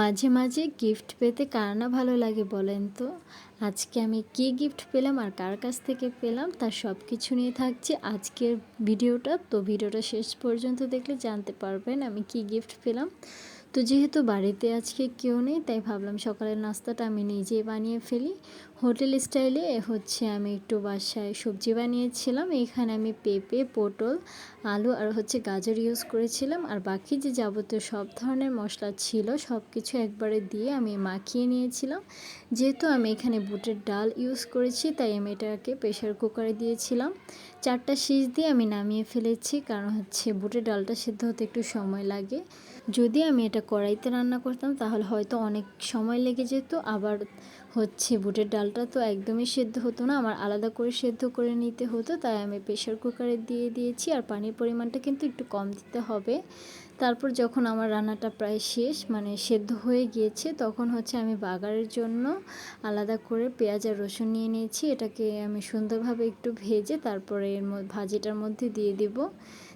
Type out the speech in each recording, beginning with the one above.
মাঝে মাঝে গিফট পেতে কার না ভালো লাগে বলেন তো? আজকে আমি কি গিফট পেলাম আর কার কাছ থেকে পেলাম তার সব কিছু নিয়ে থাকছে আজকের ভিডিওটা। তো ভিডিওটা শেষ পর্যন্ত দেখলে জানতে পারবেন আমি কি গিফট পেলাম। তো যেহেতু বাড়িতে আজকে কেউ নেই, তাই ভাবলাম সকালের নাস্তাটা আমি নিজেই বানিয়ে ফেলি। হোটেল স্টাইলে হচ্ছে আমি একটু বাসায় সবজি বানিয়েছিলাম, এখানে আমি পেঁপে, পটল, আলু আর হচ্ছে গাজর ইউজ করেছিলাম। আর বাকি যে যাবতীয় সব ধরনের মশলা ছিল সব কিছু একবারে দিয়ে আমি মাখিয়ে নিয়েছিলাম। যেহেতু আমি এখানে বুটের ডাল ইউজ করেছি, তাই আমি এটাকে প্রেশার কুকারে দিয়েছিলাম। চারটা শীষ দিয়ে আমি নামিয়ে ফেলেছি, কারণ হচ্ছে বুটের ডালটা সিদ্ধ হতে একটু সময় লাগে। যদি আমি এটা কড়াইতে রান্না করতাম, তাহলে হয়তো অনেক সময় লেগে যেত। আবার হচ্ছে বুটের ডালটা তো একদমই সেদ্ধ হতো না, আমার আলাদা করে সেদ্ধ করে নিতে হতো। তাই আমি প্রেশার কুকারে দিয়ে দিয়েছি আর পানির পরিমাণটা কিন্তু একটু কম দিতে হবে। তারপর যখন আমার রান্নাটা প্রায় শেষ মানে সেদ্ধ হয়ে গিয়েছে, তখন হচ্ছে আমি বাগারের জন্য আলাদা করে পেঁয়াজ আর রসুন নিয়ে নিয়েছি। এটাকে আমি সুন্দরভাবে একটু ভেজে তারপরে এর ভাজিটার মধ্যে দিয়ে দিব।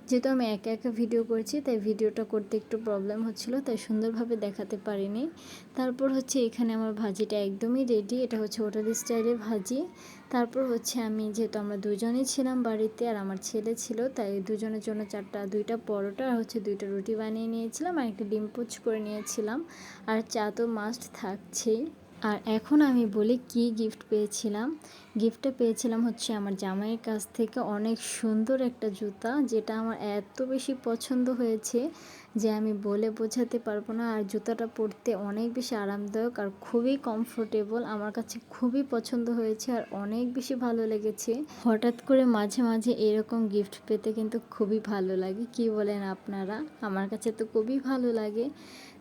যেহেতু আমি একা একা ভিডিও করছি, তাই ভিডিওটা করতে একটু প্রবলেম হচ্ছিল, তাই সুন্দরভাবে দেখাতে পারিনি। তারপর হচ্ছে এখানে আমার ভাজিটা একদমই রেডি এটা হচ্ছে হোটেল স্টাইলের ভাজি। তারপর হচ্ছে আমি যেহেতু আমরা দুজনেই ছিলাম বাড়িতে আর আমার ছেলে ছিল, তাই দুজনের জন্য চারটা, দুইটা পরোটা আর হচ্ছে দুইটা রুটি বানিয়ে নিয়েছিলাম আর একটা ডিম পুচ করে নিয়েছিলাম। আর চা তো মাস্ট থাকছেই। আর এখন আমি বলি কি গিফট পেয়েছিলাম। গিফটটা পেয়েছিলাম হচ্ছে আমার জামাইয়ের কাছ থেকে অনেক সুন্দর একটা জুতা, যেটা আমার এত বেশি পছন্দ হয়েছে যে আমি বলে বোঝাতে পারব না। আর জুতাটা পরতে অনেক বেশি আরামদায়ক আর খুবই কমফোর্টেবল আমার কাছে খুবই পছন্দ হয়েছে আর অনেক বেশি ভালো লেগেছে। হঠাৎ করে মাঝে মাঝে এরকম গিফট পেতে কিন্তু খুবই ভালো লাগে, কি বলেন আপনারা? আমার কাছে তো খুবই ভালো লাগে।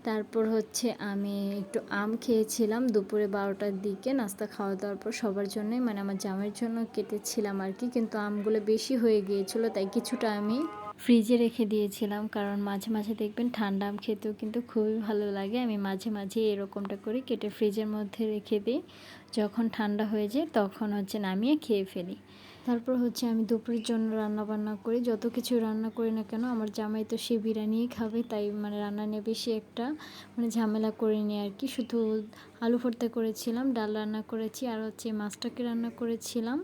তারপর হচ্ছে আমি একটু আম খেয়েছিলাম দুপুরে বারোটার দিকে নাস্তা খাওয়া দাওয়ার পর সবার জন্যই মানে আমার জামের জন্য কেটেছিলাম আর কি, কিন্তু আমগুলো বেশি হয়ে গিয়েছিল, তাই কিছুটা আমি ফ্রিজে রেখে দিয়েছিলাম, কারণ মাঝে মাঝে দেখবেন ঠান্ডা আম খেতেও কিন্তু খুবই ভালো লাগে, আমি মাঝে মাঝে এরকমটা করি, কেটে ফ্রিজের মধ্যে রেখে দিই, যখন ঠান্ডা হয়ে যায় তখন হচ্ছে নামিয়ে খেয়ে ফেলি। তারপর হচ্ছে আমি দুপুরের জন্য রান্না বান্না করি। যত কিছু রান্না করি না কেন, আমার জামাই তো সে বিরিয়ানিই খাবে, তাই মানে রান্না নিয়ে বেশি একটা মানে ঝামেলা করিনি আর কি। শুধু আলু ভর্তা করেছিলাম, ডাল রান্না করেছি, আর হচ্ছে মাছটাকে রান্না করেছিলাম।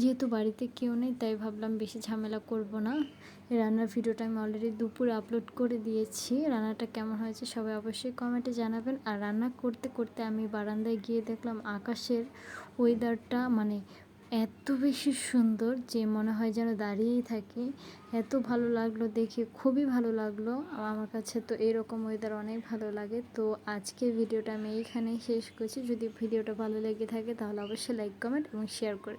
যেহেতু বাড়িতে কেউ নেই, তাই ভাবলাম বেশি ঝামেলা করব না। রান্নার ভিডিওটা আমি অলরেডি দুপুরে আপলোড করে দিয়েছি। রান্নাটা কেমন হয়েছে সবাই অবশ্যই কমেন্টে জানাবেন। আর রান্না করতে করতে আমি বারান্দায় গিয়ে দেখলাম আকাশের ওয়েদারটা মানে এত বেশি সুন্দর যে মনে হয় যেন দাঁড়িয়েই থাকি। এত ভালো লাগল দেখে, খুবই ভালো লাগল। আমার কাছে তো এরকম ওয়েদার অনেক ভালো লাগে। তো আজকে ভিডিওটা আমি এইখানেই শেষ করছি। যদি ভিডিওটা ভালো লেগে থাকে তাহলে অবশ্যই লাইক কমেন্ট এবং শেয়ার করে